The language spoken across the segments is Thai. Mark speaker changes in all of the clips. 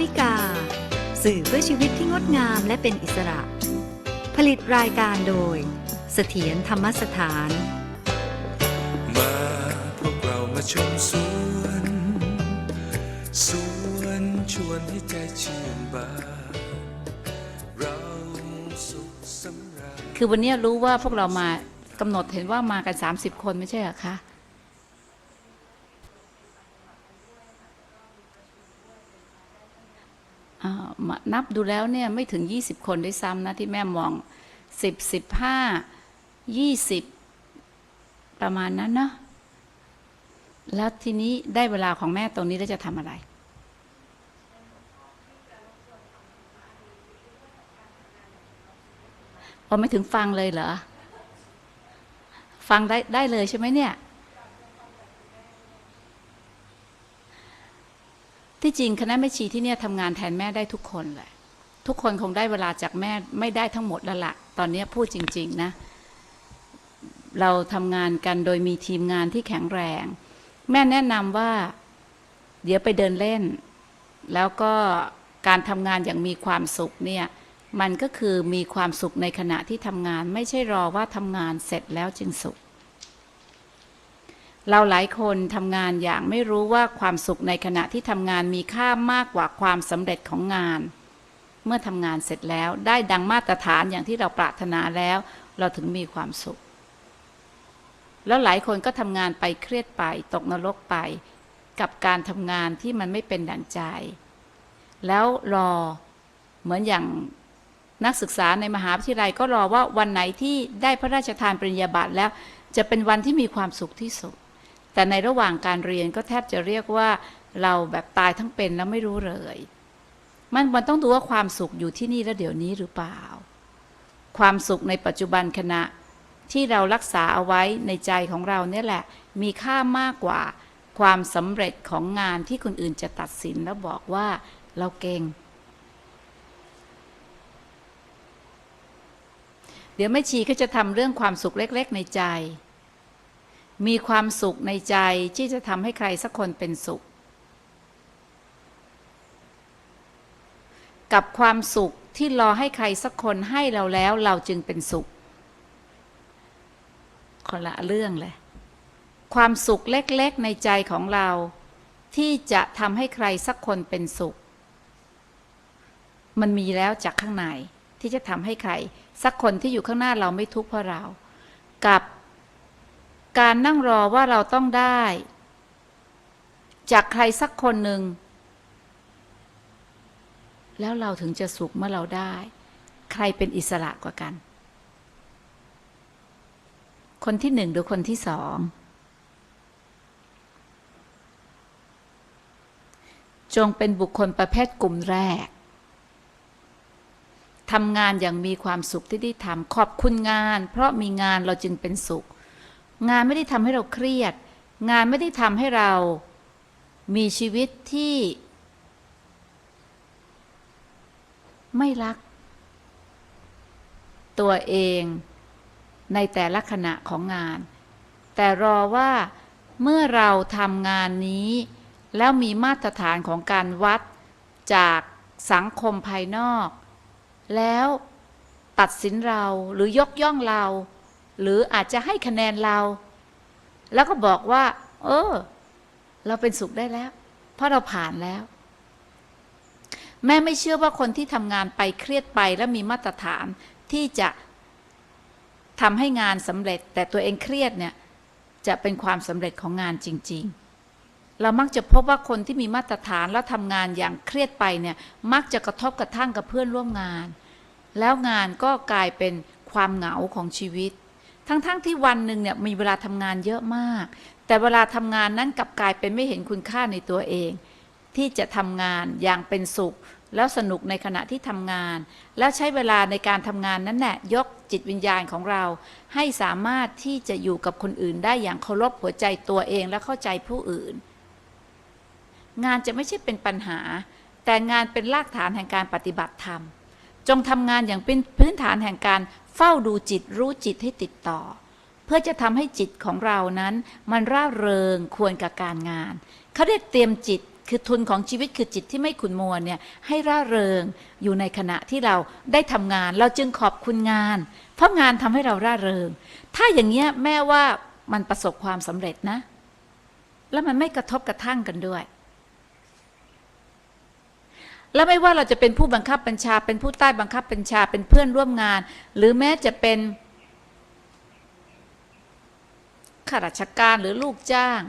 Speaker 1: วิกา สื่อเพื่อชีวิตที่งดงามและเป็นอิสระ ผลิตรายการโดย เสถียรธรรมสถาน
Speaker 2: มาพวกเรามาชมสวนสวนชวนให้ใจชื่นบานเราสุขสำราญ
Speaker 3: คือวันนี้รู้ว่าพวกเรามากำหนดเห็นว่ามากัน 30 คนไม่ใช่เหรอคะอ่ามา นับดูแล้วเนี่ยไม่ถึง 20 คนด้วยซ้ำนะที่แม่มอง 10 15 20 ประมาณนั้นเนาะแล้วทีนี้ได้เวลาของแม่ตรงนี้แล้วจะทำอะไรพอไม่ถึงฟังเลยเหรอ ฟังได้ได้เลยใช่ไหมเนี่ย ที่จริงคณะแม่ชีที่เนี่ยทำงานแทนแม่ได้ทุกคนเลยทุกคนคงได้เวลาจากแม่ไม่ได้ทั้งหมดแล้วละตอนนี้พูดจริง ๆ นะ เราทำงานกันโดยมีทีมงานที่แข็งแรง แม่แนะนำว่า เดี๋ยวไปเดินเล่น แล้วก็การทำงานอย่างมีความสุขเนี่ย มันก็คือมีความสุขในขณะที่ทำงาน ไม่ใช่รอว่าทำงานเสร็จแล้วจึงสุข เราหลายคนทำงานอย่างไม่รู้ว่าความสุขในขณะที่ทำงานมีค่ามากกว่าความสำเร็จของงาน เมื่อทำงานเสร็จแล้วได้ดังมาตรฐานอย่างที่เราปรารถนาแล้ว เราถึงมีความสุข แล้วหลายคนก็ทำงานไปเครียดไปตกนรกไป กับการทำงานที่มันไม่เป็นดังใจ แล้วรอเหมือนอย่างนักศึกษาในมหาวิทยาลัยก็รอว่าวันไหนที่ได้พระราชทานปริญญาบัตรแล้ว จะเป็นวันที่มีความสุขที่สุด แต่ในระหว่างการเรียนก็แทบจะเรียกว่า เราแบบตายทั้งเป็นแล้วไม่รู้เลย มันมันต้องดูว่าความสุขอยู่ที่นี่แล้วเดี๋ยวนี้หรือเปล่า ความสุขในปัจจุบันขณะที่เรารักษาเอาไว้ในใจของเราเนี่ยแหละ มีค่ามากกว่าความสำเร็จของงานที่คนอื่นจะตัดสินแล้วบอกว่าเราเก่ง เดี๋ยวแม่ชีก็จะทำเรื่องความสุขเล็ก ๆ ในใจ มีความสุขในใจที่จะทำให้ใครสักคนเป็นสุข กับความสุขที่รอให้ใครสักคนให้เราแล้วเราจึงเป็นสุข คนละเรื่องเลย ความสุขเล็กๆในใจของเรา ที่จะทำให้ใครสักคนเป็นสุข มันมีแล้วจากข้างในที่จะทำให้ใคร สักคนที่อยู่ข้างหน้าเราไม่ทุกข์เพราะเรา กับ การนั่งรอว่าเราต้องได้ จากใครสักคนหนึ่ง แล้วเราถึงจะสุขเมื่อเราได้ ใครเป็นอิสระกว่ากัน คนที่หนึ่งหรือคนที่สอง จงเป็นบุคคลประเภทกลุ่มแรกทำงานอย่างมีความสุขที่ได้ทำขอบคุณงาน เพราะมีงานเราจึงเป็นสุข งานไม่ได้ทำให้เราเครียด งานไม่ได้ทำให้เรา มีชีวิตที่ ไม่รัก ตัวเองในแต่ละขณะของงาน แต่รอว่าเมื่อเราทำงานนี้ แล้วมีมาตรฐานของการวัดจากสังคมภายนอก แล้วตัดสินเราหรือยกย่องเรา หรืออาจจะให้คะแนนเรา แล้วก็บอกว่า เออ เราเป็นสุขได้แล้ว เพราะเราผ่านแล้ว แม่ไม่เชื่อว่าคนที่ทำงานไปเครียดไปแล้วมีมาตรฐานที่จะทำให้งานสำเร็จ แต่ตัวเองเครียดเนี่ย จะเป็นความสำเร็จของงานจริง ๆเรามักจะพบว่าคนที่มีมาตรฐานแล้วทำงานอย่างเครียดไปเนี่ย มักจะกระทบกระทั่งกับเพื่อนร่วมงาน แล้วงานก็กลายเป็นความเหงาของชีวิต ทั้งๆทที่วันหนึ่งเนี่ยมีเวลาทำงานเยอะมาก แต่เวลาทำงานนั้นกลับกลายเป็นไม่เห็นคุณค่าในตัวเอง ที่จะทำงานอย่างเป็นสุข แล้วสนุกในขณะที่ทำงาน แล้วใช้เวลาในการทำงานนั้นแหละยกจิตวิญญาณของเรา ให้สามารถที่จะอยู่กับคนอื่นได้อย่างเคารพหัวใจตัวเองและเข้าใจผู้อื่น งานจะไม่ใช่เป็นปัญหา แต่งานเป็นรากฐานแห่งการปฏิบัติธรรมจงทำงานอย่างเป็นพื้นฐานแห่งการ เฝ้าดูจิตรู้จิตให้ติดต่อ เพื่อจะทำให้จิตของเรานั้น มันร่าเริงควรกับการงานเขาเรียกเตรียมจิตคือทุนของชีวิตคือจิตที่ไม่ขุนมัวเนี่ยให้ร่าเริงอยู่ในขณะที่เราได้ทำงาน เราจึงขอบคุณงาน เพราะงานทำให้เราร่าเริง ถ้าอย่างเงี้ยแม่ว่ามันประสบความสำเร็จนะ แล้วมันไม่กระทบกระทั่งกันด้วย แล้วไม่ว่าเราจะเป็นผู้บังคับบัญชา เป็นผู้ใต้บังคับบัญชา เป็นเพื่อนร่วมงาน หรือแม้จะเป็นข้าราชการหรือลูกจ้าง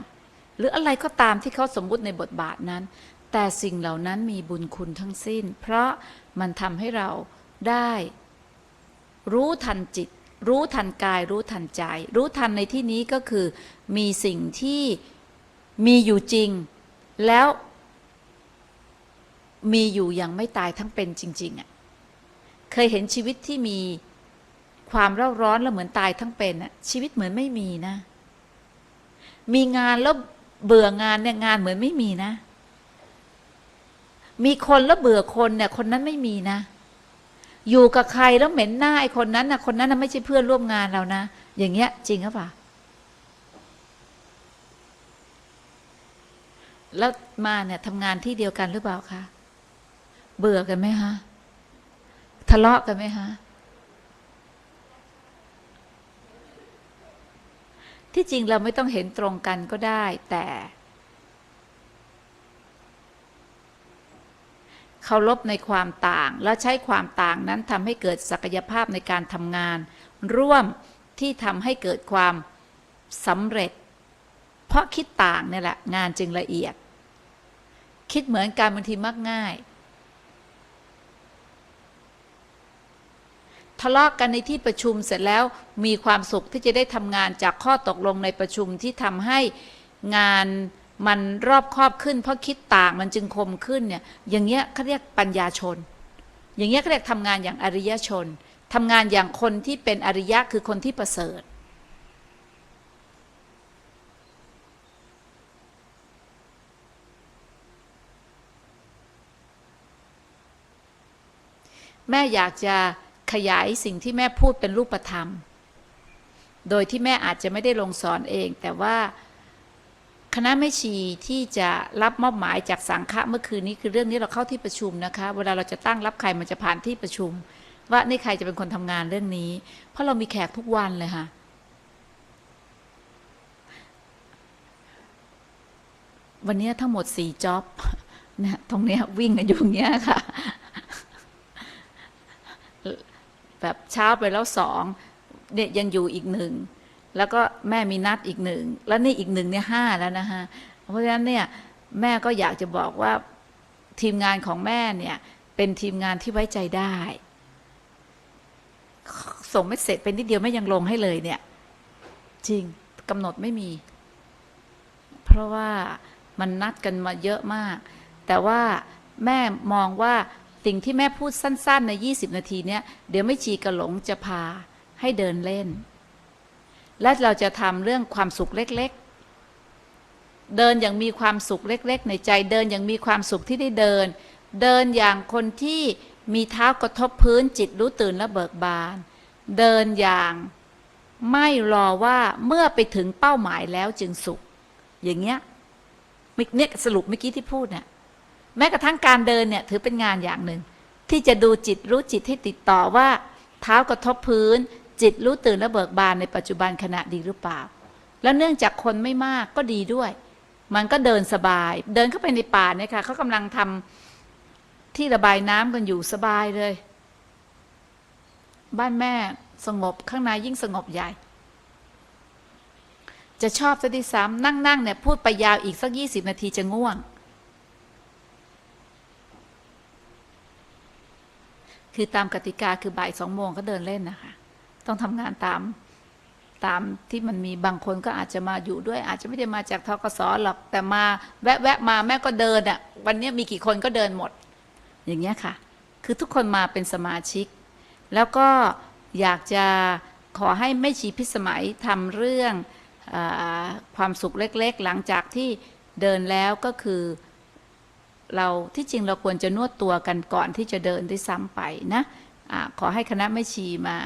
Speaker 3: หรืออะไรก็ตามที่เขาสมมุติในบทบาทนั้น แต่สิ่งเหล่านั้นมีบุญคุณทั้งสิ้น เพราะมันทำให้เราได้ รู้ทันจิต รู้ทันกาย รู้ทันใจ รู้ทันในที่นี้ก็คือ มีสิ่งที่มีอยู่จริง แล้ว มีอยู่อย่างไม่ตายทั้งเป็นจริง ๆอะ่ะเคยเห็นชีวิตที่มีความเร่าร้อนแล้วเหมือนตายทั้งเป็นอะ่ะชีวิตเหมือนไม่มีนะ มีงานแล้วเบื่องานเนี่ยงานเหมือนไม่มีนะ มีคนแล้วเบื่อคนเนี่ย คนนั้นไม่มีนะ อยู่กับใครแล้วเหม็นหน้าไอ้คนนั้นนะคนนั้นนะไม่ใช่เพื่อนร่วมงานเรานะอย่างเงี้ย จริงหรือเปล่าแล้วมาเนี่ยทำงานที่เดียวกันหรือเปล่าคะ เบื่อกันไหมฮะทะเลาะกันไหมฮะที่จริงเราไม่ต้องเห็นตรงกันก็ได้ แต่เคารพในความต่าง แล้วใช้ความต่างนั้นทำให้เกิดศักยภาพในการทำงาน ร่วมที่ทำให้เกิดความสำเร็จ เพราะคิดต่างเนี่ยแหละงานจึงละเอียด คิดเหมือนกันบางทีมักง่าย ทะเลาะกกันในที่ประชุมเสร็จแล้วมีความสุขที่จะได้ทำงานจากข้อตกลงในประชุมที่ทำให้งานมันรอบครอบขึ้น เพราะคิดต่างมันจึงคมขึ้นเนี่ยอย่างเงี้ยเขาเรียกปัญญาชน อย่างเงี้ยเขาเรียกทำงานอย่างอริยชนทำงานอย่างคนที่เป็นอริยะคือคนที่ประเสริฐแม่อยากจะ ขยายสิ่งที่แม่พูดเป็นรูปธรรม โดยที่แม่อาจจะไม่ได้ลงสอนเอง แต่ว่าคณะแม่ชีที่จะรับมอบหมายจากสังฆะเมื่อคืนนี้คือเรื่องนี้เราเข้าที่ประชุมนะคะ เวลาเราจะตั้งรับใครมันจะผ่านที่ประชุม ว่านี่ใครจะเป็นคนทำงานเรื่องนี้ เพราะเรามีแขกทุกวันเลยค่ะวันนี้ทั้งหมดสี่จ็อบเนี่ยตรงเนี้ยวิ่งกันอยู่อย่างเงี้ยค่ะ แบบเช้าไปแล้วสองเนี่ยยังอยู่อีกหนึ่งแล้วก็แม่มีนัดอีกหนึ่งแล้วนี่อีกหนึ่งเนี่ยห้าแล้วนะฮะเพราะฉะนั้นเนี่ยแม่ก็อยากจะบอกว่าทีมงานของแม่เนี่ยเป็นทีมงานที่ไว้ใจได้ ส่งไม่เสร็จเป็นนิดเดียวแม่ยังลงให้เลยเนี่ย จริงกำหนดไม่มี เพราะว่ามันนัดกันมาเยอะมาก แต่ว่าแม่มองว่า สิ่งที่แม่พูดสั้น ๆ ใน 20 นาทีเนี้ยเดี๋ยวไม่ชีกระหลงจะพาให้เดินเล่น และเราจะทำเรื่องความสุขเล็กๆ เดินอย่างมีความสุขเล็ก ๆ ในใจเดินอย่างมีความสุขที่ได้เดิน เดินอย่างคนที่มีเท้ากระทบพื้นจิตรู้ตื่นและเบิกบาน เดินอย่างไม่รอว่าเมื่อไปถึงเป้าหมายแล้วจึงสุข อย่างเงี้ยเนี่ยสรุปเมื่อกี้ที่พูดเนี่ย แม้กระทั่งการเดินเนี่ยถือเป็นงานอย่างหนึ่ง ที่จะดูจิตรู้จิตให้ติดต่อว่า เท้ากระทบพื้น จิตรู้ตื่นและเบิกบานในปัจจุบันขณะดีหรือเปล่า แล้วเนื่องจากคนไม่มากก็ดีด้วย มันก็เดินสบาย เดินเข้าไปในป่าเนี่ยค่ะเขากำลังทำที่ระบายน้ำกันอยู่สบายเลย บ้านแม่สงบข้างในยิ่งสงบใหญ่ จะชอบซะด้วยซ้ำนั่งๆเนี่ยพูดไปยาวอีกสักยี่สิบนาทีจะง่วง คือตามกติกาคือบ่ายสองโมงก็เดินเล่นนะคะ ต้องทำงานตามตามที่มันมีบางคนก็อาจจะมาอยู่ด้วย อาจจะไม่ได้มาจากทกศหรอกแต่มาแวะแวะมาแม่ก็เดินอะ่ะ วันนี้มีกี่คนก็เดินหมด อย่างเงี้ยค่ะ คือทุกคนมาเป็นสมาชิก แล้วก็อยากจะขอให้ไม่ชีพิสมัยทำเรื่องอความสุขเล็กๆ หลังจากที่เดินแล้วก็คือ เราที่จริงเราควรจะนวดตัวกันก่อนที่จะเดินด้วยซ้ำไปนะอะขอให้คณะไม่ชีมา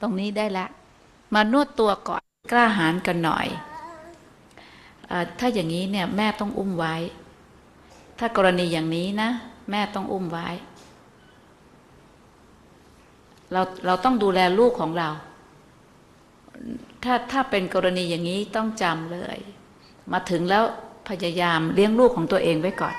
Speaker 3: ตรงนี้ได้แล้วมานวดตัวก่อนกล้าหาญกันหน่อยอถ้าอย่างนี้เนี่ยแม่ต้องอุ้มไว้ ถ้ากรณีอย่างนี้นะ แม่ต้องอุ้มไว้ เราเราต้องดูแลลูกของเรา ถ้าถ้าเป็นกรณีอย่างนี้ต้องจำเลย มาถึงแล้วพยายามเลี้ยงลูกของตัวเองไว้ก่อน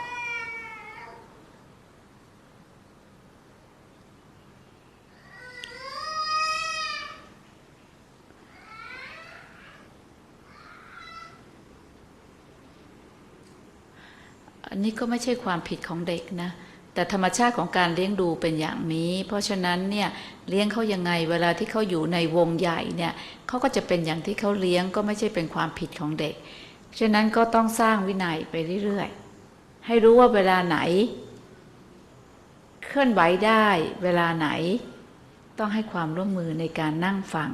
Speaker 3: อันนี้ก็ไม่ใช่ความผิดของเด็กนะ แต่ธรรมชาติของการเลี้ยงดูเป็นอย่างนี้ เพราะฉะนั้นเนี่ยเลี้ยงเขายังไง เวลาที่เขาอยู่ในวงใหญ่เนี่ยเขาก็จะเป็นอย่างที่เขาเลี้ยงก็ไม่ใช่เป็นความผิดของเด็ก ฉะนั้นก็ต้องสร้างวินัยไปเรื่อยๆ ให้รู้ว่าเวลาไหน เคลื่อนไหวได้ เวลาไหน ต้องให้ความร่วมมือในการนั่งฟัง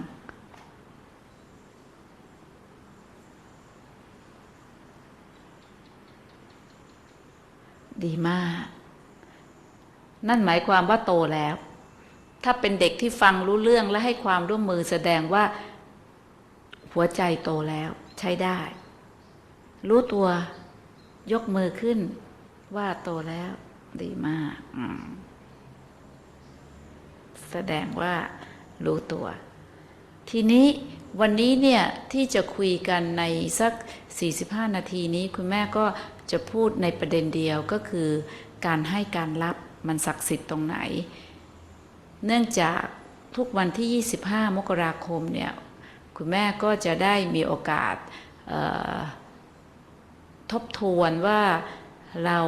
Speaker 3: ดีมาก นั่นหมายความว่าโตแล้ว ถ้าเป็นเด็กที่ฟังรู้เรื่องและให้ความร่วมมือแสดงว่า หัวใจโตแล้วใช้ได้ รู้ตัวยกมือขึ้น ว่าโตแล้ว ดีมากมแสดงว่า รู้ตัว ทีนี้วันนี้เนี่ยที่จะคุยกันในสัก 45 นาทีนี้ คุณแม่ก็ จะพูดในประเด็นเดียวก็คือการให้การรับมันศักดิ์สิทธิ์ตรงไหน เนื่องจากทุกวันที่ 25 มกราคมเนี่ยคุณแม่ก็จะได้มีโอกาสทบทวนว่าเรา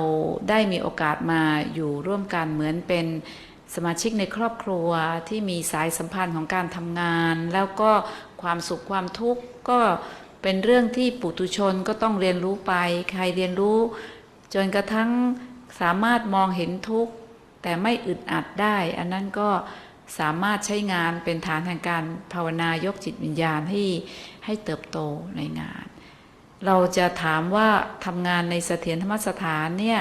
Speaker 3: ได้มีโอกาสมาอยู่ร่วมกันเหมือนเป็นสมาชิกในครอบครัวที่มีสายสัมพันธ์ของการทำงาน แล้วก็ความสุขความทุกข์ก็ เป็นเรื่องที่ปุถุชนก็ต้องเรียนรู้ไป ใครเรียนรู้ จนกระทั่งสามารถมองเห็นทุกข์ แต่ไม่อึดอัดได้ อันนั้นก็สามารถใช้งานเป็นฐานแห่งการภาวนายกจิตวิญญาณให้ให้เติบโตในงาน เราจะถามว่าทำงานในเสถียรธรรมสถานเนี่ย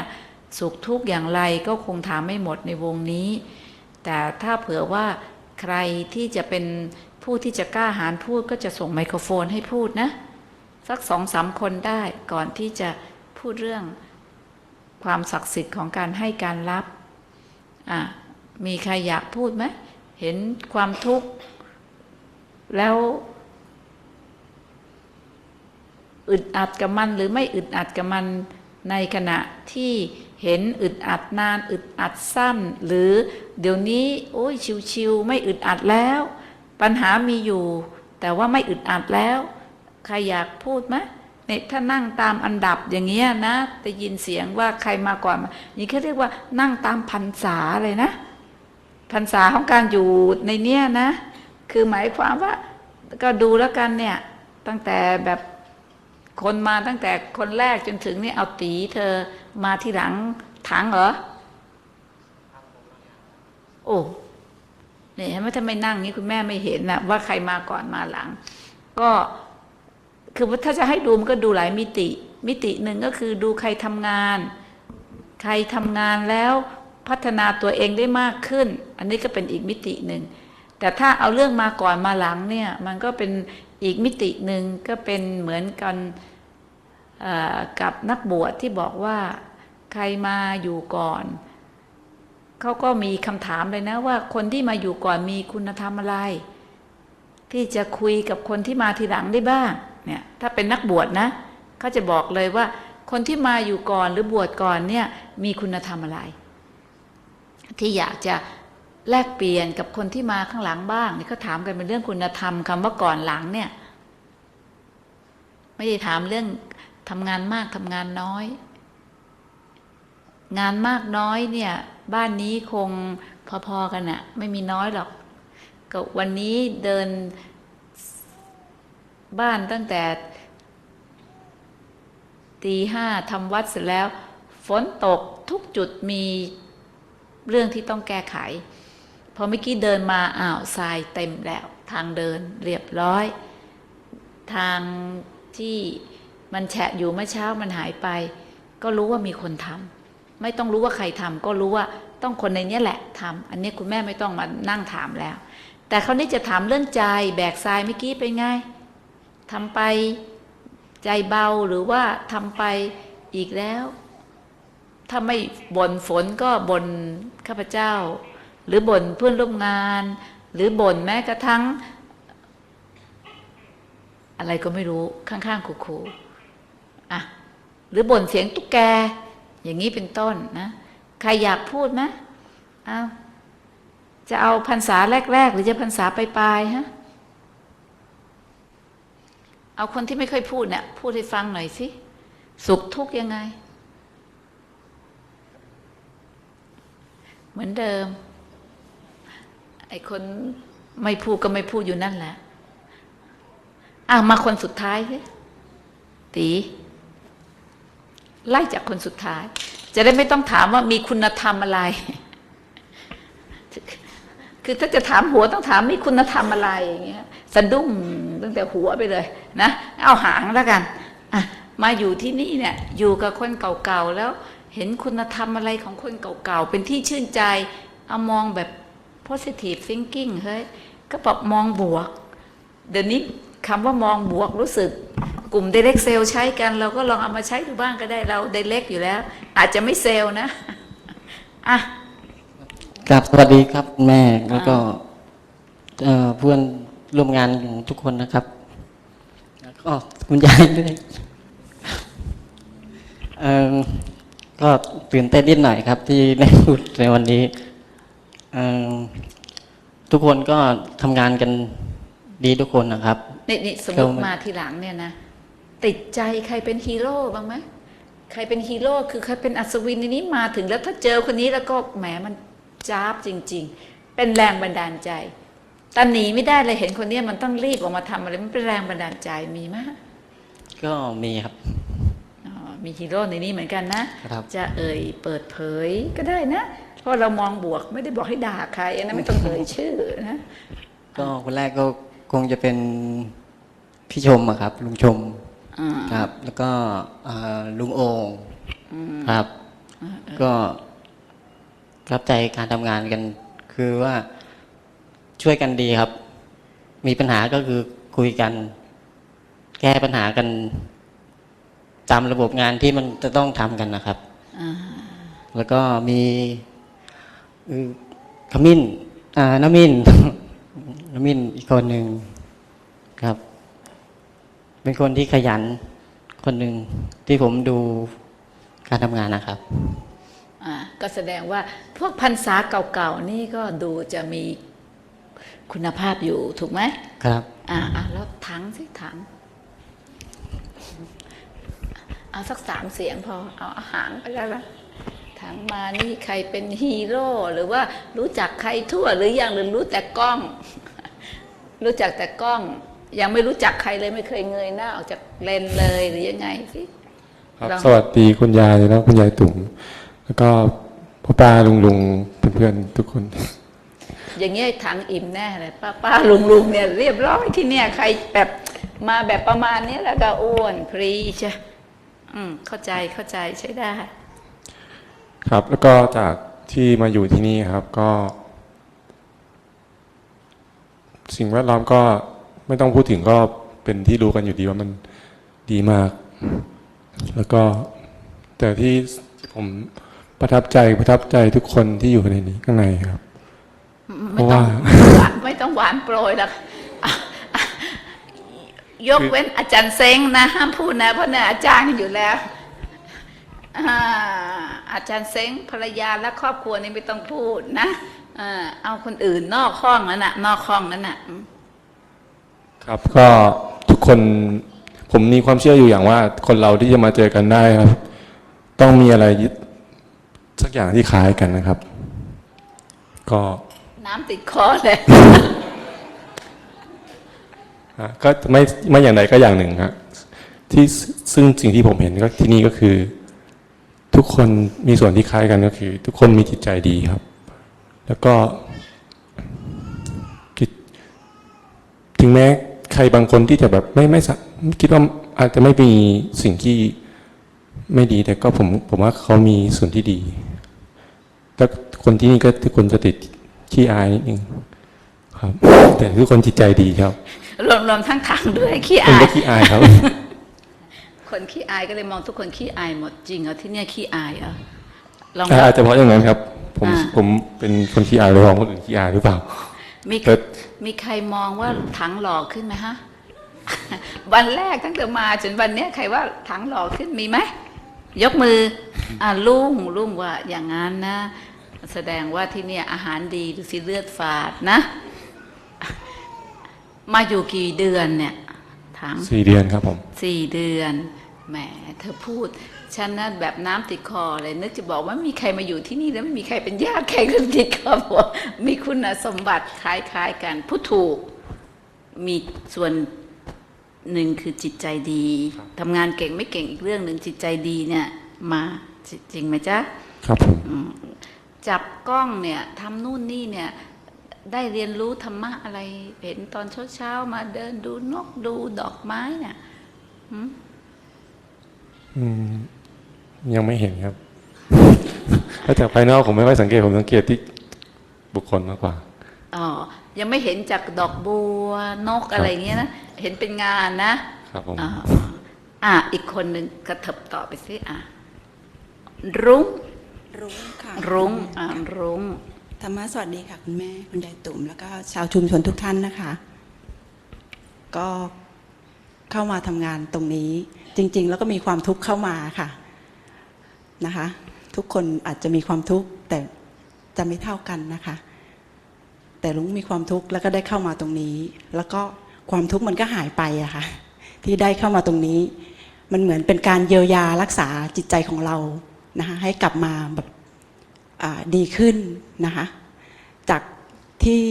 Speaker 3: สุขทุกข์อย่างไรก็คงถามไม่หมดในวงนี้ แต่ถ้าเผื่อว่าใครที่จะเป็นผู้ที่จะกล้าหาญพูดก็จะส่งไมโครโฟนให้พูดนะ สักสองสามคนได้ก่อนที่จะพูดเรื่องความศักดิ์สิทธิ์ของการให้การรับอะมีใครอยากพูดไหม เห็นความทุกข์ แล้วอึดอัดกับมันหรือไม่อึดอัดกับมันในขณะที่เห็นอึดอัดนาน อึดอัดสั้น หรือเดี๋ยวนี้ โอ้ยชิวๆไม่อึดอัดแล้ว ปัญหามีอยู่ แต่ว่าไม่อึดอัดแล้ว ใครอยากพูดไหมเนี่ยถ้านั่งตามอันดับอย่างเงี้ยนะได้ยินเสียงว่าใครมาก่อนมาอย่างนี้เขาเรียกว่านั่งตามพรรษาเลยนะพรรษาของการอยู่ในเนี้ยนะ คือหมายความว่าก็ดูแล้วกันเนี่ย ตั้งแต่แบบคนมาตั้งแต่คนแรกจนถึงนี่เอาตีเธอมาที่หลังถังเหรอ โอ้เนี่ยเห็นไหมถ้าไม่นั่งนี้คุณแม่ไม่เห็นนะว่าใครมาก่อนมาหลัง ก็ คือว่าถ้าจะให้ดูมันก็ดูหลายมิติ มิติหนึ่งก็คือดูใครทำงาน ใครทำงานแล้วพัฒนาตัวเองได้มากขึ้น อันนี้ก็เป็นอีกมิติหนึ่ง แต่ถ้าเอาเรื่องมาก่อนมาหลังเนี่ย มันก็เป็นอีกมิติหนึ่งก็เป็นเหมือนกันกับนักบวชที่บอกว่าใครมาอยู่ก่อน เขาก็มีคำถามเลยนะว่าคนที่มาอยู่ก่อนมีคุณธรรมอะไร ที่จะคุยกับคนที่มาทีหลังได้บ้าง เนี่ยถ้าเป็นนักบวชนะเขาจะบอกเลยว่า คนที่มาอยู่ก่อนหรือบวชก่อนเนี่ยมีคุณธรรมอะไร ที่อยากจะแลกเปลี่ยนกับคนที่มาข้างหลังบ้างนี่เขาถามกันเป็นเรื่องคุณธรรมคำว่าก่อนหลังเนี่ย ไม่ได้ถามเรื่องทำงานมากทำงานน้อย งานมากน้อยเนี่ย บ้านนี้คงพอๆกันอะไม่มีน้อยหรอกก็วันนี้เดิน บ้านตั้งแต่ตีห้าทำวัดเสร็จแล้ว ฝนตกทุกจุดมีเรื่องที่ต้องแก้ไข พอเมื่อกี้เดินมาอ้าวทรายเต็มแล้ว ทางเดินเรียบร้อย ทางที่มันแฉะอยู่เมื่อเช้ามันหายไป ก็รู้ว่ามีคนทำไม่ต้องรู้ว่าใครทำก็รู้ว่าต้องคนในนี้แหละทำอันนี้คุณแม่ไม่ต้องมานั่งถามแล้ว แต่เขาวนี้จะถามเรื่องใจแบกทรายเมื่อกี้ไปนไง ทำไปใจเบาหรือว่าทำไปอีกแล้ว ถ้าไม่บ่นฝนก็บ่นข้าพเจ้า หรือบ่นเพื่อนร่วมงาน หรือบ่นแม้กระทั่ง อะไรก็ไม่รู้ข้างๆครูๆอะหรือบ่นเสียงตุ๊กแก อย่างนี้เป็นต้นนะ ใครอยากพูดไหมเอาจะเอาพรรษาแรก ๆ หรือจะพรรษาปลายๆฮะ เอาคนที่ไม่ค่อยพูดเนี่ยพูดให้ฟังหน่อยสิ สุขทุกข์ยังไง เหมือนเดิม ไอ้คนไม่พูดก็ไม่พูดอยู่นั่นแหละอะมาคนสุดท้ายสิตีไล่จากคนสุดท้าย จะได้ไม่ต้องถามว่ามีคุณธรรมอะไร คือถ้าจะถามหัวต้องถามมีคุณธรรมอะไรอย่างเงี้ย สะดุ้งตั้งแต่หัวไปเลยนะเอาหางแล้วกันอะมาอยู่ที่นี่เนี่ยอยู่กับคนเก่าๆแล้วเห็นคุณธรรมอะไรของคนเก่าๆเป็นที่ชื่นใจเอามองแบบ positive thinking เฮ้ยก็บอกมองบวก เดี๋ยวนี้คำว่ามองบวกรู้สึก กลุ่ม direct sale ใช้กัน เราก็ลองเอามาใช้ดูบ้างก็ได้เรา direct อยู่แล้ว อาจจะไม่เซลนะอะ
Speaker 4: ครับสวัสดีครับแม่แล้วก็เอ่อเพื่อน ร่วมงานของทุกคนนะครับแล้วก็คุณยายด้วยเอ่อก็ตื่นเต้นนิดหน่อยครับ ที่ได้พูดในวันนี้เอ่อทุกคนก็ทำงานกันดีทุกคนนะครับ
Speaker 3: นี่นี่สมม
Speaker 4: ก็
Speaker 3: ติ
Speaker 4: ไม่
Speaker 3: มาทีหลังเนี่ยนะ ติดใจใครเป็นฮีโร่บ้างไหมใครเป็นฮีโร่คือใครเป็นอัศวินในนี้มาถึงแล้วถ้าเจอคนนี้แล้วก็แหมมันจ้าบจริง ๆ เป็นแรงบันดาลใจ แต่หนีไม่ได้เลยเห็นคนเนี้ยมันต้องรีบออกมาทำอะไรมันเป็นแรงบันดาลใจมีไหม
Speaker 4: ก็มีครับ
Speaker 3: อ๋อมีฮีโร่ในนี้เหมือนกันนะ
Speaker 4: ครับ
Speaker 3: จะเอ่ยเปิดเผยก็ได้นะ เพราะเรามองบวกไม่ได้บอกให้ด่าใครนะไม่ต้องเอ่ยชื่อนะ
Speaker 4: ก็คนแรกก็คงจะเป็นพี่ชมอะครับ ลุงชม
Speaker 3: อ่า
Speaker 4: ครับ แล้วก็เอ่อลุงโองครับ ก็รับใจการทำงานกัน คือว่า ช่วยกันดีครับ มีปัญหาก็คือคุยกัน แก้ปัญหากัน ตามระบบงานที่มันจะต้องทำกันนะครับ
Speaker 3: อ่า
Speaker 4: แล้วก็มีเอ่อขมิ้นอ่าน้ำมินน้ำมินอีกคนหนึ่งครับ เป็นคนที่ขยันคนหนึ่งที่ผมดูการทำงานนะครับ
Speaker 3: อ่าก็แสดงว่าพวกพรรษาเก่าๆนี่ก็ดูจะมี คุณภาพอยู่ถูกไหม
Speaker 4: ครับ
Speaker 3: อ่าอ่าแล้วถังสิถังเอาสักสามเสียงพอเอาอาหางไปแล้วละถังมานี่ใครเป็นฮีโร่หรือว่ารู้จักใครทั่วหรือยังหรือรู้แต่กล้อง รู้จักแต่กล้อง ยังไม่รู้จักใครเลยไม่เคยเงยหน้าออกจากเลนเลยหรือยังไงสิ
Speaker 5: ครับ
Speaker 3: ลอง
Speaker 5: สวัสดีคุณยายแล้วคุณยายตุ๋มแล้วก็พ่อป้าลุงลุงเพื่อนๆทุกคน
Speaker 3: อย่างเงี้ยถังอิ่มแน่เลยป้าป้าลุงลุงเนี่ยเรียบร้อยที่เนี่ย ใครแบบมาแบบประมาณนี้แล้วก็อ้วนพรีใช่อืมเข้าใจเข้าใจใช้ได้
Speaker 5: ครับ แล้วก็จากที่มาอยู่ที่นี่ครับก็ สิ่งแวดล้อมก็ไม่ต้องพูดถึงก็เป็นที่รู้กันอยู่ดีว่ามันดีมาก แล้วก็แต่ที่ผมประทับใจประทับใจทุกคนที่อยู่ในนี้ข้างในครับ
Speaker 3: ไม่ต้อง
Speaker 5: เพราะว่า
Speaker 3: หวานไม่ต้องหวานโปรยหรอกอะอะยกเว้นอาจารย์เซ้งนะห้ามพูดนะเพราะเนี่ยอาจารย์อยู่แล้วอ่าอาจารย์เซ้งภรรยาและครอบครัวนี่ไม่ต้องพูดนะอ่าเอาคนอื่นนอกห้องนั่นน่ะ นอกห้องนั่นน่ะอืม
Speaker 5: ครับก็ทุกคนผมมีความเชื่ออยู่อย่างว่า คนเราที่จะมาเจอกันได้ครับ ต้องมีอะไรยึดสักอย่างที่คล้ายกันนะครับ ก็
Speaker 3: น้ำติดคอเลย
Speaker 5: ฮะก็ไม่ไม่อย่างใดก็อย่างหนึ่งฮะที่ซึ่งสิ่งที่ผมเห็นก็ที่นี่ก็คือ ทุกคนมีส่วนที่คล้ายกันก็คือ ทุกคนมีจิตใจดีครับ แล้วก็ถึงแม้ใครบางคนที่จะแบบไม่ไม่คิดว่าอาจจะไม่มีสิ่งที่ไม่ดีแต่ก็ผมผมว่าเขามีส่วนที่ดีแล้วคนที่นี่ก็ทุกคนจะติด ขี้อายนิดนึงครับ แต่ทุกคนจิตใจดีครับ
Speaker 3: รวมรวมทั้งถังด้วยขี้
Speaker 5: คน
Speaker 3: อาย
Speaker 5: ก็ขี้อายครับ
Speaker 3: คนขี้อายก็เลยมองทุกคนขี้อายหมดจริงเหรอที่เนี่ยขี้อายเหรอลอง
Speaker 5: อ่าอาจจะเพราะอย่างนั้นครับ ผม
Speaker 3: อ่า
Speaker 5: ผมเป็นคนขี้อายเลยมองคนอื่นขี้อายหรือเปล่า
Speaker 3: มี
Speaker 5: แต่
Speaker 3: มีใครมองว่าถังหล่อขึ้นไหมฮะวันแรกตั้งแต่มาจนวันเนี้ยใครว่าถังหล่อขึ้นมีไหมยกมืออ่าลุงลุงว่าอย่างนั้นนะ แสดงว่าที่เนี่ยอาหารดีดูสิเลือดฝาดนะ มาอยู่กี่เดือนเนี่ยถัง
Speaker 5: สี่เดือนครับผม
Speaker 3: สี่เดือนแหมเธอพูดฉันนะแบบน้ำติดคอเลยนึกจะบอกว่าไม่มีใครมาอยู่ที่นี่แล้วไม่มีใครเป็นญาติใครกันติดคอบอกมีคุณสมบัติคล้ายๆกันพูดถูกมีส่วนหนึ่งคือจิตใจดีทำงานเก่งไม่เก่งอีกเรื่องหนึ่งจิตใจดีเนี่ย มาจจริงไหมจ๊ะ
Speaker 5: ครับผม
Speaker 3: จับกล้องเนี่ยทำนู่นนี่เนี่ยได้เรียนรู้ธรรมะอะไร เห็นตอนเช้าๆมาเดินดูนกดูดอกไม้เนี่ย
Speaker 5: อืมยังไม่เห็นครับถ้าจากภายนอกผมไม่ค่อยสังเกตผมสังเกตที่บุคคลมากกว่า
Speaker 3: อ๋อยังไม่เห็นจากดอกบัวนกอะไรเงี้ยนะเห็นเป็นงานนะครับ
Speaker 5: ผม
Speaker 3: อ่าอะอีกคนหนึ่งกระเถิบต่อไปสิอะรุ้ง
Speaker 6: รุ้งค่ะ
Speaker 3: รุ้งอะรุ้ง
Speaker 6: ธรรมะสวัสดีค่ะคุณแม่คุณยายตุ่มแล้วก็ชาวชุมชนทุกท่านนะคะ ก็เข้ามาทำงานตรงนี้ จริง ๆ แล้วก็มีความทุกข์เข้ามาค่ะนะคะ ทุกคนอาจจะมีความทุกข์แต่จะไม่เท่ากันนะคะ แต่ลุงมีความทุกข์แล้วก็ได้เข้ามาตรงนี้ แล้วก็ความทุกข์มันก็หายไปอะค่ะ ที่ได้เข้ามาตรงนี้ มันเหมือนเป็นการเยียวยารักษาจิตใจของเรา นะคะให้กลับมาแบบดีขึ้นนะคะจากที่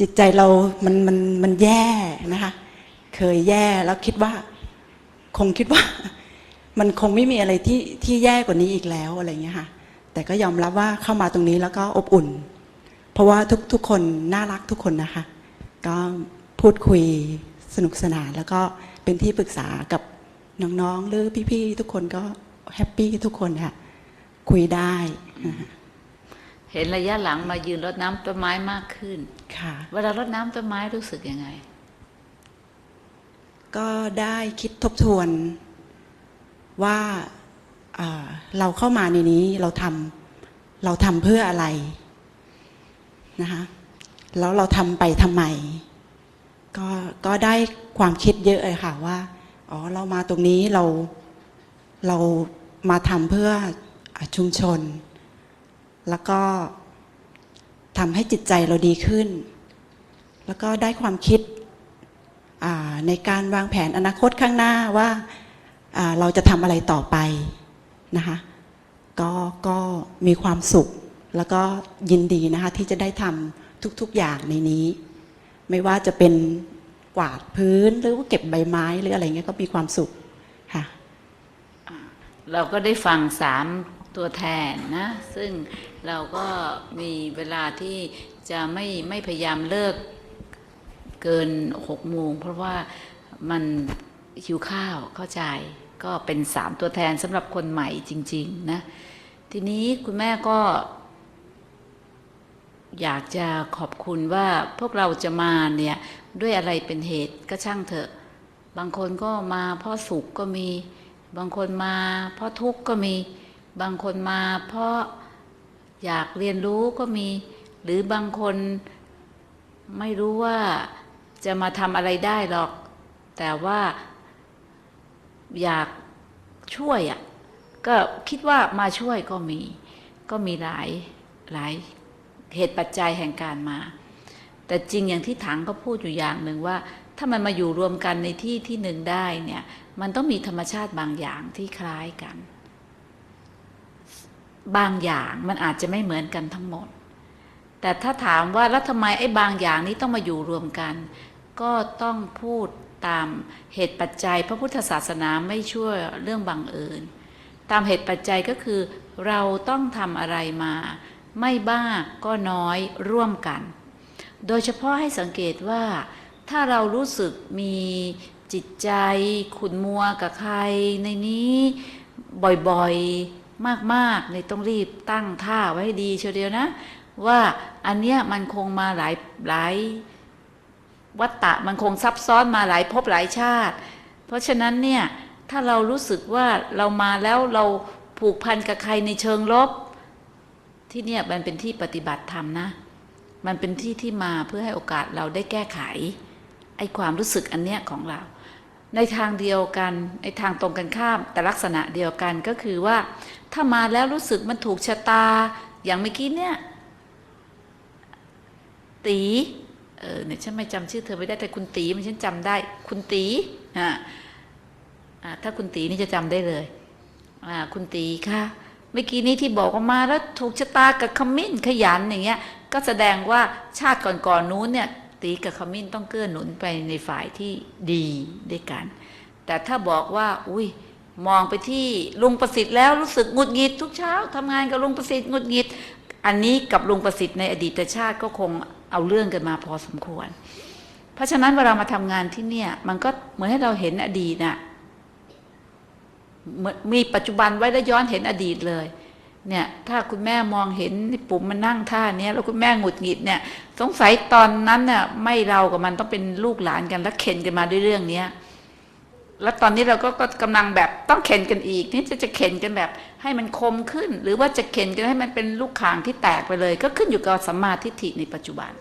Speaker 6: จิตใจเรามันมันมันแย่นะคะเคยแย่แล้วคิดว่า คงคิดว่า มันคงไม่มีอะไรที่ที่แย่กว่านี้อีกแล้วอะไรเงี้ยค่ะแต่ก็ยอมรับว่าเข้ามาตรงนี้แล้วก็อบอุ่น เพราะว่าทุกทุกคนน่ารักทุกคนนะคะ ก็พูดคุยสนุกสนานแล้วก็เป็นที่ปรึกษากับน้องๆหรือพี่ๆทุกคนก็ แฮปปี้ทุกคนค่ะ คุยได้นะคะ
Speaker 3: เห็นระยะหลังมายืนรดน้ำต้นไม้มากขึ้น
Speaker 6: ค่ะ
Speaker 3: เวลารดน้ำต้นไม้รู้สึกยังไง
Speaker 6: ก็ได้คิดทบทวนว่าอ่าเราเข้ามาในนี้เราทำเราทำเพื่ออะไรนะคะแล้วเราทำไปทำไม ก็ก็ได้ความคิดเยอะเลยค่ะว่า อ๋อ เรามาตรงนี้เราเรา มาทำเพื่อชุมชน แล้วก็ทำให้จิตใจเราดีขึ้น แล้วก็ได้ความคิดในการวางแผนอนาคตข้างหน้าว่าเราจะทำอะไรต่อไปนะคะก็ก็มีความสุขแล้วก็ยินดีนะคะที่จะได้ทำทุกๆอย่างในนี้ ไม่ว่าจะเป็นกวาดพื้นหรือว่าเก็บใบไม้หรืออะไรเงี้ยก็มีความสุข
Speaker 3: เราก็ได้ฟังสามตัวแทนนะ ซึ่งเราก็มีเวลาที่จะไม่ไม่พยายามเลิกเกินหกโมงเพราะว่ามันหิวข้าวเข้าใจ ก็เป็นสามตัวแทนสำหรับคนใหม่จริง ๆ นะ ทีนี้คุณแม่ก็ อยากจะขอบคุณว่าพวกเราจะมาเนี่ย ด้วยอะไรเป็นเหตุก็ช่างเถอะ บางคนก็มาเพราะสุขก็มี บางคนมาเพราะทุกข์ก็มี บางคนมาเพราะอยากเรียนรู้ก็มี หรือบางคนไม่รู้ว่าจะมาทำอะไรได้หรอก แต่ว่าอยากช่วยอะ่ะ ก็คิดว่ามาช่วยก็มี ก็มีหลายหลายเหตุปัจจัยแห่งการมา แต่จริงอย่างที่ถังก็พูดอยู่อย่างหนึ่งว่า ถ้ามันมาอยู่รวมกันในที่ที่หนึ่งได้เนี่ย มันต้องมีธรรมชาติบางอย่างที่คล้ายกัน บางอย่างมันอาจจะไม่เหมือนกันทั้งหมด แต่ถ้าถามว่าแล้วทำไมไอ้บางอย่างนี้ต้องมาอยู่รวมกัน ก็ต้องพูดตามเหตุปัจจัย พระพุทธศาสนาไม่ช่วยเรื่องบังเอิญตามเหตุปัจจัยก็คือ เราต้องทำอะไรมา ไม่บ้าก็น้อยร่วมกัน โดยเฉพาะให้สังเกตว่า ถ้าเรารู้สึกมีจิตใจขุนมัวกับใครในนี้บ่อยๆมากๆในต้องรีบตั้งท่าไว้ให้ดีเชียวเดียวนะ ว่าอันเนี้ยมันคงมาหลายหลายวัตตะมันคงซับซ้อนมาหลายภพหลายชาติ เพราะฉะนั้นเนี่ยถ้าเรารู้สึกว่าเรามาแล้วเราผูกพันกับใครในเชิงลบ ที่เนี่ยมันเป็นที่ปฏิบัติธรรมนะ มันเป็นที่ที่มาเพื่อให้โอกาสเราได้แก้ไข ไอความรู้สึกอันเนี้ยของเรา ในทางเดียวกันในทางตรงกันข้าม แต่ลักษณะเดียวกันก็คือว่า ถ้ามาแล้วรู้สึกมันถูกชะตา อย่างเมื่อกี้เนี่ย ตีเออเนี่ยฉันไม่จำชื่อเธอไม่ได้แต่คุณตีมันฉันจำได้ คุณตีอ่าอ่าถ้าคุณตีนี่จะจำได้เลยอ่าคุณตีค่ะเมื่อกี้นี้ที่บอกว่ามาแล้วถูกชะตากับขมิ้นขยันอย่างเงี้ย ก็แสดงว่าชาติก่อนๆนู้นเนี่ย ตีกับขมิ้นต้องเกื้อหนุนไปในฝ่ายที่ดีด้วยกัน แต่ถ้าบอกว่า อุ้ยมองไปที่ลุงประสิทธิ์แล้วรู้สึกงุดหงิดทุกเช้าทำงานกับลุงประสิทธิ์งุดหงิด อันนี้กับลุงประสิทธิ์ในอดีตชาติก็คงเอาเรื่องกันมาพอสมควร เพราะฉะนั้นเวลามาทำงานที่เนี่ย มันก็เหมือนให้เราเห็นอดีตน่ะมีปัจจุบันไว้แล้วย้อนเห็นอดีตเลย เนี่ย ถ้าคุณแม่มองเห็นปุ่มมันนั่งท่าเนี้ยแล้วคุณแม่หงุดหงิดเนี่ย สงสัยตอนนั้นน่ะไม่เรากับมันต้องเป็นลูกหลานกันแล้วเข็นกันมาด้วยเรื่องเนี้ยแล้วตอนนี้เราก็ก็กำลังแบบต้องเข็นกันอีก นี่จะจะเข็นกันแบบให้มันคมขึ้น หรือว่าจะเข็นกันให้มันเป็นลูกขางที่แตกไปเลย ก็ขึ้นอยู่กับสัมมาทิฏฐิในปัจจุบัน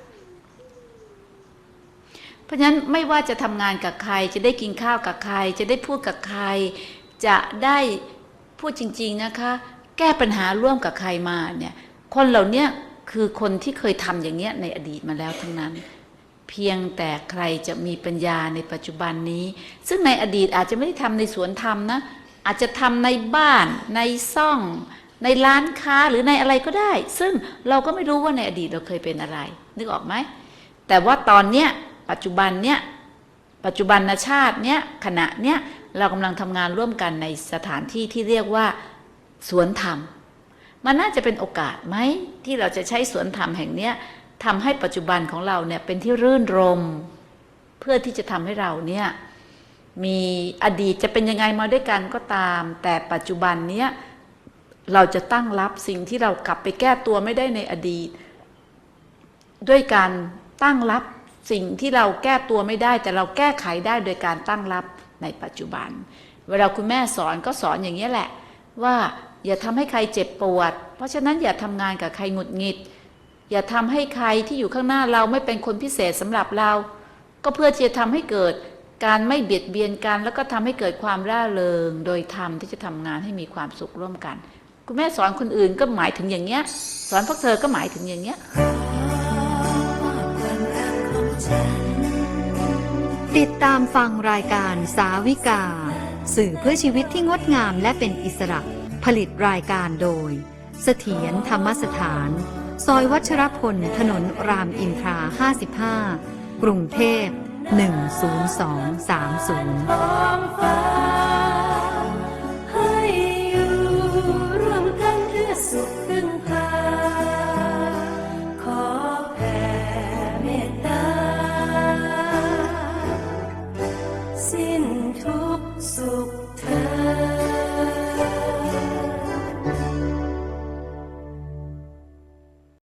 Speaker 3: เพราะฉะนั้นไม่ว่าจะทำงานกับใคร จะได้กินข้าวกับใคร จะได้พูดกับใคร จะได้พูดจริง ๆนะคะ แก้ปัญหาร่วมกับใครมาเนี่ย คนเหล่านี้คือคนที่เคยทำอย่างเงี้ยในอดีตมาแล้วทั้งนั้น เพียงแต่ใครจะมีปัญญาในปัจจุบันนี้ ซึ่งในอดีตอาจจะไม่ได้ทำในสวนธรรมนะ อาจจะทำในบ้านในซ่องในร้านค้าหรือในอะไรก็ได้ ซึ่งเราก็ไม่รู้ว่าในอดีตเราเคยเป็นอะไร นึกออกไหม แต่ว่าตอนเนี้ยปัจจุบันเนี้ยปัจจุบันชาติเนี้ยขณะเนี้ยเรากำลังทำงานร่วมกันในสถานที่ที่เรียกว่า สวนธรรม มันน่าจะเป็นโอกาสไหมที่เราจะใช้สวนธรรมแห่งเนี้ยทำให้ปัจจุบันของเราเนี่ยเป็นที่รื่นรม เพื่อที่จะทำให้เราเนี่ยมีอดีตจะเป็นยังไงมาด้วยกันก็ตาม แต่ปัจจุบันเนี้ยเราจะตั้งรับสิ่งที่เรากลับไปแก้ตัวไม่ได้ในอดีต ด้วยการตั้งรับสิ่งที่เราแก้ตัวไม่ได้ แต่เราแก้ไขได้โดยการตั้งรับในปัจจุบัน เวลาคุณแม่สอนก็สอนอย่างนี้แหละ ว่า อย่าทำให้ใครเจ็บปวด เพราะฉะนั้นอย่าทำงานกับใครหงุดหงิด อย่าทำให้ใครที่อยู่ข้างหน้าเราไม่เป็นคนพิเศษสำหรับเรา ก็เพื่อจะทำให้เกิดการไม่เบียดเบียนกัน แล้วก็ทำให้เกิดความร่าเริง โดยธรรมที่จะทำงานให้มีความสุขร่วมกัน คุณแม่สอนคนอื่นก็หมายถึงอย่างเงี้ย สอนพวกเธอก็หมายถึงอย่างเงี้ย
Speaker 1: ติดตามฟังรายการสาวิกา สื่อเพื่อชีวิตที่งดงามและเป็นอิสระ ผลิตรายการโดย เสถียรธรรมสถาน ซอยวัชรพล ถนนรามอินทรา 55 กรุงเทพ 10230